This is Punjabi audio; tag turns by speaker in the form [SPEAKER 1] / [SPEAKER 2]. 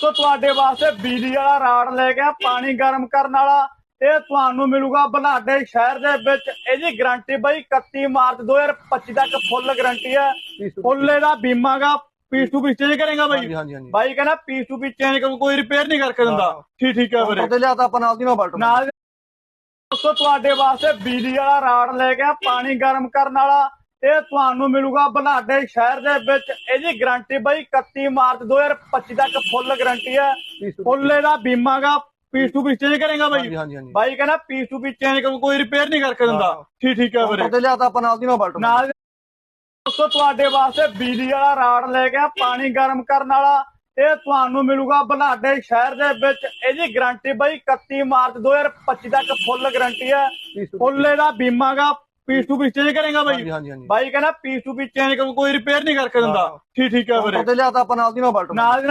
[SPEAKER 1] ਦੋਸਤੋ ਤੁਹਾਡੇ ਵਾਸਤੇ ਬਿਜਲੀ ਵਾਲਾ ਰਾੜ ਲੈ ਕੇ ਆ ਪਾਣੀ ਗਰਮ ਕਰਨ ਵਾਲਾ। ਇਹ ਤੁਹਾਨੂੰ ਮਿਲੂਗਾ ਬਲਾਡੇ ਸ਼ਹਿਰ ਦੇ ਵਿੱਚ। ਇਹਦੀ ਗਾਰੰਟੀ ਬਈ 31 ਮਾਰਚ 2025 ਤੱਕ ਫੁੱਲ ਗਾਰੰਟੀ ਹੈ। ਫੁੱਲ ਇਹਦਾ ਬੀਮਾਗਾ ਪੀਸ ਟੂ ਪੀਸ ਚੇਂਜ ਕਰੇਗਾ ਬਾਈ। ਬਾਈ ਕਹਿੰਦਾ ਪੀਸ ਟੂ ਪੀਸ ਚੇਂਜ ਕਰੂ ਕੋਈ ਰਿਪੇਅਰ ਨਹੀਂ ਕਰਕੇ ਦਿੰਦਾ। ਠੀਕ ਠੀਕ ਹੈ ਵੀਰੇ।
[SPEAKER 2] ਉਹਦੇ ਲਿਆ ਤਾਂ ਆਪਾਂ ਨਾਲ ਦੀ ਨਾਲ ਬਲਟ
[SPEAKER 1] ਨਾਲ ਦੋਸਤੋ ਤੁਹਾਡੇ ਵਾਸਤੇ ਬਿਜਲੀ ਵਾਲਾ ਰਾੜ ਲੈ ਕੇ ਆ ਪਾਣੀ ਗਰਮ ਕਰਨ ਵਾਲਾ। ਇਹ ਤੁਹਾਨੂੰ ਮਿਲੂਗਾ ਬਲਾਡੇ ਸ਼ਹਿਰ ਦੇ ਵਿੱਚ। ਇਹਦੀ ਗਾਰੰਟੀ ਬਈ 31 ਮਾਰਚ 2025 ਤੱਕ ਫੁੱਲ ਗਾਰੰਟੀ ਹੈ। ਫੁੱਲ ਇਹਦਾ ਬੀਮਾਗਾ ਪੀਸ ਟੂ ਪੀਸ ਚੇਂਜ ਕਰੇਗਾ ਬਾਈ। ਬਾਈ ਕਹਿੰਦਾ ਪੀਸ ਟੂ ਪੀਸ ਚੇਂਜ ਕਰੂ ਕੋਈ ਰਿਪੇਅਰ ਨਹੀਂ ਕਰਕੇ ਦਿੰਦਾ। ਠੀਕ ਠੀਕ ਹੈ ਵੀਰੇ।
[SPEAKER 2] ਤਾਂ ਆਪਾਂ ਨਾਲ ਦੀ ਨਾਲ ਬਲਟ।
[SPEAKER 1] ਨਾਲ ਦੋਸਤੋ ਤੁਹਾਡੇ ਵਾਸਤੇ ਬਿਜਲੀ ਵਾਲਾ ਰਾੜ ਲੈ ਕੇ ਆ ਪਾਣੀ ਗਰਮ ਕਰਨ ਵਾਲਾ। ਇਹ ਤੁਹਾਨੂੰ ਮਿਲੂਗਾ ਬਲਾਡੇ ਸ਼ਹਿਰ ਦੇ ਵਿੱਚ। ਇਹਦੀ ਗਾਰੰਟੀ ਬਈ 31 ਮਾਰਚ 2025 ਤੱਕ ਫੁੱਲ ਗਾਰੰਟੀ ਹੈ। ਫੁੱਲ ਇਹਦਾ ਬੀਮਾਗਾ ਪੀਸ ਟੂ ਪੀਸ ਚੇਂਜ ਕਰੇਗਾ ਬਾਈ।
[SPEAKER 2] ਹਾਂਜੀ ਹਾਂਜੀ ਹਾਂਜੀ।
[SPEAKER 1] ਬਾਈ ਕਹਿੰਦਾ ਪੀਸ ਟੂ ਪੀਸ ਚੇਂਜ ਕਰੂ ਕੋਈ ਰਿਪੇਅਰ ਨਹੀਂ ਕਰਕੇ ਦਿੰਦਾ। ਠੀਕ ਠੀਕ ਹੈ ਵੀਰੇ।
[SPEAKER 2] ਉਹਦੇ ਲਿਆ ਤਾਂ ਆਪਾਂ ਨਾਲ ਦੀ ਨਾਲ ਬਲਟ
[SPEAKER 1] ਨਾਲ